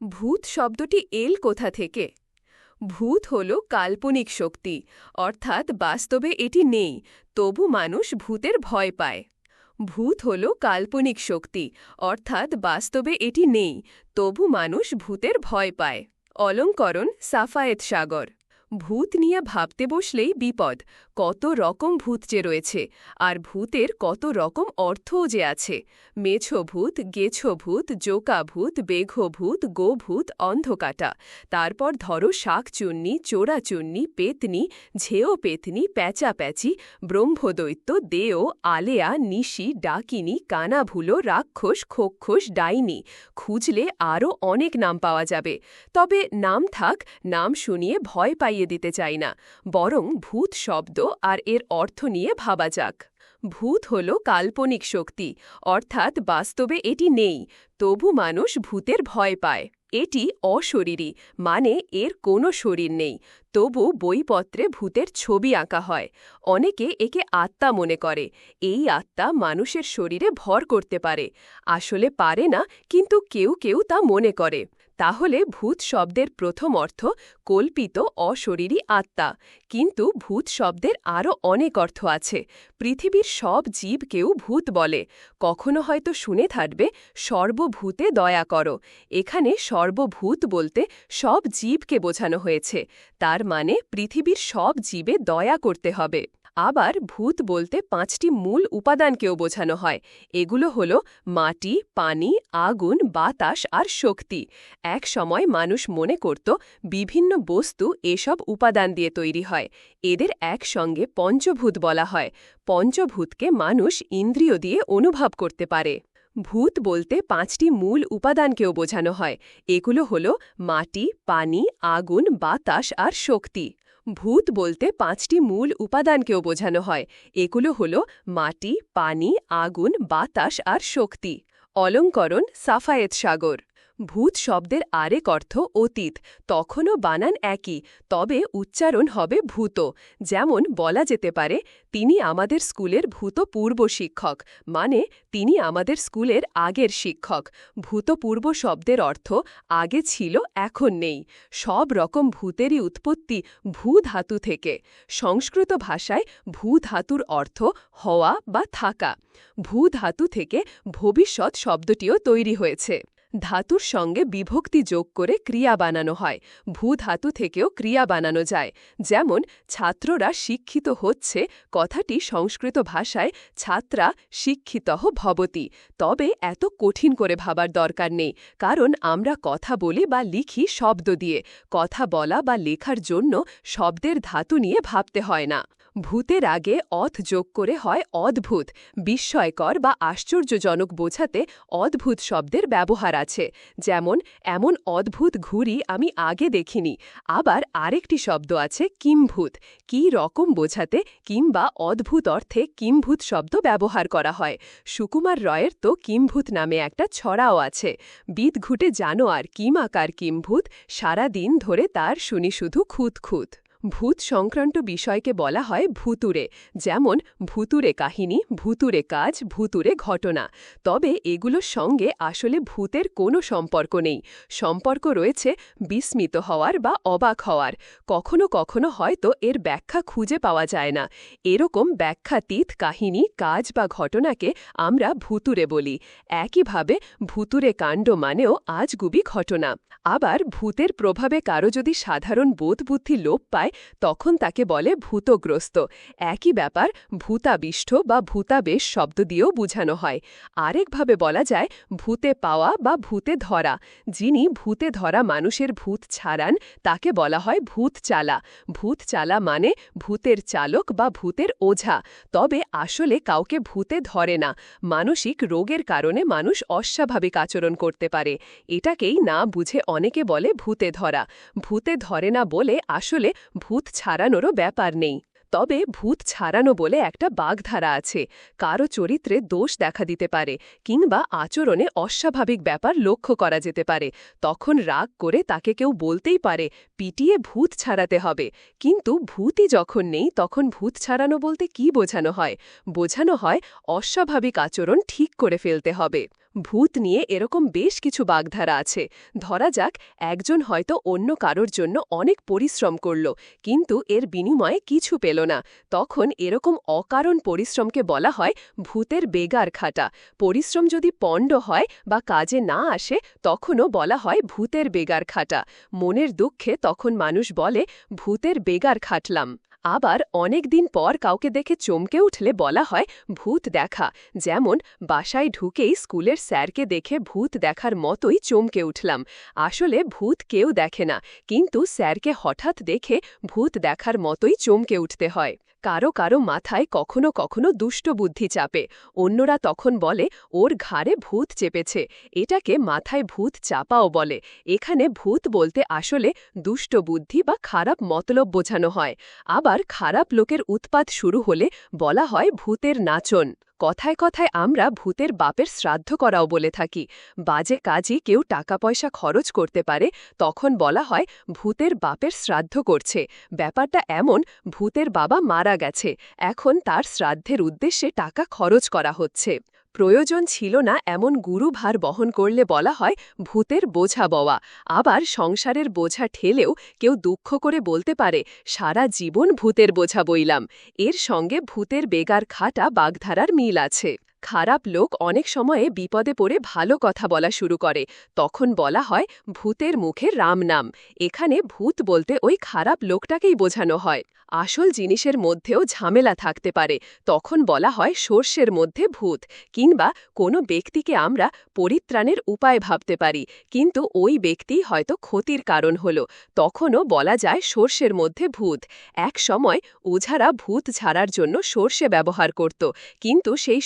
ভূত শব্দটি এল কোথা থেকে? ভূত হল কাল্পনিক শক্তি, অর্থাৎ বাস্তবে এটি নেই, তবু মানুষ ভূতের ভয় পায়। ভূত হল কাল্পনিক শক্তি, অর্থাৎ বাস্তবে এটি নেই, তবু মানুষ ভূতের ভয় পায়। অলঙ্করণ সাফায়েত সাগর। ভূত নিয়ে ভাবতে বসলেই বিপদ। কত রকম ভূত যে রয়েছে, আর ভূতের কত রকম অর্থও যে আছে। মেছো ভূত, গেছো ভূত, জোকা ভূত, বেঘো ভূত, গো ভূত, অন্ধকাটা। তারপর ধরো শাকচুন্নি চোরাচুন্নি পেতনি ঝেও পেতনি, প্যাচা প্যাচি, ব্রহ্মদৈত্য, দেও, আলেয়া, নিশি, ডাকিনি কানাভুলো রাক্ষস, খোক্ষস, ডাইনি। খুঁজলে আরও অনেক নাম পাওয়া যাবে। তবে নাম থাক, নাম শুনিয়ে ভয় পাইয়ে দিতে চাই না, বরং ভূত শব্দ আর এর অর্থ নিয়ে ভাবা যাক। ভূত হল কাল্পনিক শক্তি, অর্থাৎ বাস্তবে এটি নেই, তবু মানুষ ভূতের ভয় পায়। এটি অশরীরী মানে এর কোনো শরীর নেই, তবু বইপত্রে ভূতের ছবি আঁকা হয়। অনেকে একে আত্মা মনে করে, এই আত্মা মানুষের শরীরে ভর করতে পারে। আসলে পারে না, কিন্তু কেউ কেউ তা মনে করে। তাহলে ভূত শব্দের প্রথম অর্থ কল্পিত অশরীরী আত্মা। কিন্তু ভূত শব্দের আরও অনেক অর্থ আছে। পৃথিবীর সব জীবকেও ভূত বলে। কখনো হয়তো শুনে থাকবে, সর্বভূতে দয়া করো। এখানে সর্বভূত বলতে সব জীবকে বোঝানো হয়েছে। তার মানে পৃথিবীর সব জীবে দয়া করতে হবে। আবার ভূত বলতে পাঁচটি মূল উপাদানকেও বোঝানো হয়। এগুলো হল মাটি, পানি, আগুন, বাতাস আর শক্তি। এক সময় মানুষ মনে করত বিভিন্ন বস্তু এসব উপাদান দিয়ে তৈরি হয়। এদের একসঙ্গে পঞ্চভূত বলা হয়। পঞ্চভূতকে মানুষ ইন্দ্রিয় দিয়ে অনুভব করতে পারে। ভূত বলতে পাঁচটি মূল উপাদানকেও বোঝানো হয়। এগুলো হল মাটি, পানি, আগুন, বাতাস আর শক্তি। ভূত বলতে পাঁচটি মূল উপাদানকেও বোঝানো হয়। এগুলো হল মাটি, পানি, আগুন, বাতাস আর শক্তি। অলঙ্করণ সাফায়েত সাগর। ভূত শব্দের আরেক অর্থ অতীত। তখনও বানান একই, তবে উচ্চারণ হবে ভূত। যেমন বলা যেতে পারে, তিনি আমাদের স্কুলের ভূতপূর্ব শিক্ষক মানে তিনি আমাদের স্কুলের আগের শিক্ষক ভূতপূর্ব শব্দের অর্থ, আগে ছিল, এখন নেই সব রকম ভূতেরই উৎপত্তি ভূ ধাতু থেকে। সংস্কৃত ভাষায় ভূ ধাতুর অর্থ, হওয়া বা থাকা। ভূ ধাতু থেকে ভবিষ্যৎ শব্দটিও তৈরি হয়েছে। ধাতুর সঙ্গে বিভক্তি যোগ করে ক্রিয়া বানানো হয়। ভূ ধাতু থেকেও ক্রিয়া বানানো যায়। যেমন, ছাত্ররা শিক্ষিত হচ্ছে, কথাটি সংস্কৃত ভাষায়, ছাত্রা শিক্ষিত ভবতি। তবে এত কঠিন করে ভাবার দরকার নেই। কারণ, আমরা কথা বলি বা লিখি শব্দ দিয়ে। কথা বলা বা লেখার জন্য শব্দের ধাতু নিয়ে ভাবতে হয় না। ভূতের আগে অথ যোগ করে হয় অদ্ভুত, বিস্ময়কর বা আশ্চর্যজনক বোঝাতে অদ্ভুত শব্দের ব্যবহার আছে। যেমন, এমন অদ্ভুত ঘুড়ি আমি আগে দেখিনি। আবার আরেকটি শব্দ আছে, কিম্ভূত কি রকম বোঝাতে কিংবা অদ্ভুত অর্থে কিম্ভূত শব্দ ব্যবহার করা হয়। সুকুমার রয়ের তো কিম্ভূত নামে একটা ছড়াও আছে। বিদ ঘুটে জানো আর কিম আকার কিম্ভূত সারাদিন ধরে তার শুনি শুধু খুঁত খুঁত ভূত সংক্রান্ত বিষয়কে বলা হয় ভূতুরে যেমন ভূতুরে কাহিনী ভূতুরে কাজ ভূতুরে ঘটনা। তবে এগুলোর সঙ্গে আসলে ভূতের কোনো সম্পর্ক নেই। সম্পর্ক রয়েছে বিস্মিত হওয়ার বা অবাক হওয়ার। কখনো কখনো হয়তো এর ব্যাখ্যা খুঁজে পাওয়া যায় না। এরকম ব্যাখ্যাতীত কাহিনী, কাজ বা ঘটনাকে আমরা ভূতুরে বলি। একইভাবে ভূতুরে কাণ্ড মানেও আজগুবি ঘটনা। আবার ভূতের প্রভাবে কারও যদি সাধারণ বোধবুদ্ধি লোপ পায় তখন তাকে বলে ভূতগ্রস্ত। একই ব্যাপার ভূতাবিষ্ঠ বা ভূতাবেশ শব্দ দিয়েও বুঝানো হয়। আরেকভাবে বলা যায় ভূতে পাওয়া বা ভূতে ধরা। যিনি ভূতে ধরা মানুষের ভূত ছাড়ান, তাকে বলা হয় ভূত চালা ভূত চালা মানে ভূতের চালক বা ভূতের ওঝা। তবে আসলে কাউকে ভূতে ধরে না। মানসিক রোগের কারণে মানুষ অস্বাভাবিক আচরণ করতে পারে। এটাকেই না বুঝে অনেকে বলে ভূতে ধরা। ভূতে ধরে না বলে আসলে ভূত ছাড়ানোরও ব্যাপার নেই। তবে ভূত ছাড়ানো বলে একটা বাগধারা আছে। কারও চরিত্রে দোষ দেখা দিতে পারে, কিংবা আচরণে অস্বাভাবিক ব্যাপার লক্ষ্য করা যেতে পারে। তখন রাগ করে তাকে কেউ বলতেই পারে, পিটিয়ে ভূত ছাড়াতে হবে। কিন্তু ভূতই যখন নেই, তখন ভূত ছাড়ানো বলতে কি বোঝানো হয়? বোঝানো হয় অস্বাভাবিক আচরণ ঠিক করে ফেলতে হবে। ভূত নিয়ে এরকম বেশ কিছু বাগধারা আছে। ধরা যাক, একজন হয়তো অন্য কারোর জন্য অনেক পরিশ্রম করল, কিন্তু এর বিনিময়ে কিছু পেল না। তখন এরকম অকারণ পরিশ্রমকে বলা হয় ভূতের বেগার খাটা। পরিশ্রম যদি পণ্ড হয় বা কাজে না আসে, তখনও বলা হয় ভূতের বেগার খাটা। মনের দুঃখে তখন মানুষ বলে, ভূতের বেগার খাটলাম। আবার অনেক দিন পর কাউকে দেখে চমকে উঠলে বলা হয় ভূত দেখা। যেমন, বাসায় ঢুকেই স্কুলের স্যারকে দেখে ভূত দেখার মতোই চমকে উঠলাম। আসলে ভূত কেউ দেখে না, কিন্তু স্যারকে হঠাৎ দেখে ভূত দেখার মতোই চমকে উঠতে হয়। কারও কারও মাথায় কখনো কখনো দুষ্ট বুদ্ধি চাপে। অন্যরা তখন বলে, ওর ঘাড়ে ভূত চেপেছে। এটাকে মাথায় ভূত চাপাও বলে। এখানে ভূত বলতে আসলে দুষ্ট বুদ্ধি বা খারাপ মতলব বোঝানো হয়। আবার খারাপ লোকের উৎপাত শুরু হলে বলা হয় ভূতের নাচন। কথায় কথায় আমরা ভূতের বাপের শ্রাদ্ধ করাও বলে থাকি। বাজে কাজই কেউ টাকা পয়সা খরচ করতে পারে, তখন বলা হয় ভূতের বাপের শ্রাদ্ধ করছে। ব্যাপারটা এমন, ভূতের বাবা মারা গেছে, এখন তার শ্রাদ্ধের উদ্দেশ্যে টাকা খরচ করা হচ্ছে। প্রয়োজন ছিল না এমন গুরুভার বহন করলে বলা হয় ভূতের বোঝা বওয়া। আবার সংসারের বোঝা ঠেলেও কেউ দুঃখ করে বলতে পারে, সারা জীবন ভূতের বোঝা বইলাম। এর সঙ্গে ভূতের বেগার খাটা বাগধারার মিল আছে। খারাপ লোক অনেক সময়ে বিপদে পড়ে ভালো কথা বলা শুরু করে। তখন বলা হয়, ভূতের মুখে রাম নাম। এখানে ভূত বলতে ওই খারাপ লোকটাকেই বোঝানো হয়। আসল জিনিসের মধ্যেও ঝামেলা থাকতে পারে। তখন বলা হয়, সর্ষের মধ্যে ভূত। কিংবা, কোনো ব্যক্তিকে আমরা পরিত্রাণের উপায় ভাবতে পারি। কিন্তু ওই ব্যক্তি হয়তো ক্ষতির কারণ হল। তখনও বলা যায়, সর্ষের মধ্যে ভূত। এক সময় ওঝারা ভূত ছাড়ার জন্য সর্ষে ব্যবহার করত। কিন্তু সেই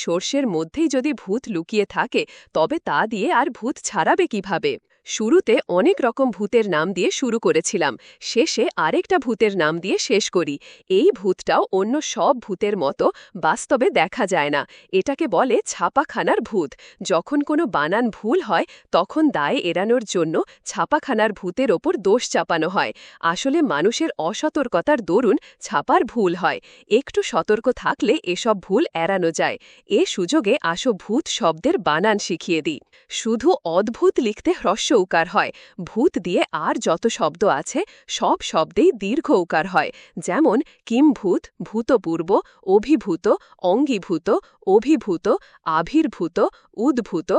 মধ্যেই যদি ভূত লুকিয়ে থাকে তবে তা দিয়ে আর ভূত ছাড়াবে কীভাবে? শুরুতে অনেক রকম ভূতের নাম দিয়ে শুরু করেছিলাম, শেষে আরেকটা ভূতের নাম দিয়ে শেষ করি। এই ভূতটাও অন্য সব ভূতের মতো বাস্তবে দেখা যায় না। এটাকে বলে ছাপাখানার ভূত। যখন কোনো বানান ভুল হয়, তখন দায় এড়ানোর জন্য ছাপাখানার ভূতের ওপর দোষ চাপানো হয়। আসলে মানুষের অসতর্কতার দরুন ছাপার ভুল হয়। একটু সতর্ক থাকলে এসব ভুল এড়ানো যায়। এ সুযোগে আসো ভূত শব্দের বানান শিখিয়ে দিই। শুধু অদ্ভুত লিখতে হ্রস্ব উকার হয়। ভূত দিয়ে আর যত শব্দ আছে, সব শব্দেই দীর্ঘ উকার হয়। যেমন কিমভূত, ভূতপূর্ব, অভিভূত, অঙ্গীভূত অভিভূত, আবির্ভূত, উদ্ভূত,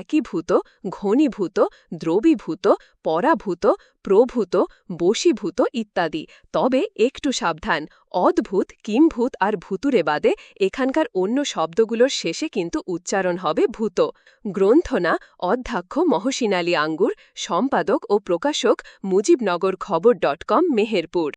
একীভূত, ঘনীভূত, দ্রবীভূত, পরাভূত, প্রভূত, বশীভূত ইত্যাদি। তবে একটু সাবধান, অদ্ভুত, কিমভূত আর ভূতুরে বাদে এখানকার অন্য শব্দগুলোর শেষে কিন্তু উচ্চারণ হবে ভূত। গ্রন্থনা, অধ্যক্ষ মহসিন আলী আঙ্গুর, সম্পাদক ও প্রকাশক মুজিবনগর খবর ডট কম, মেহেরপুর।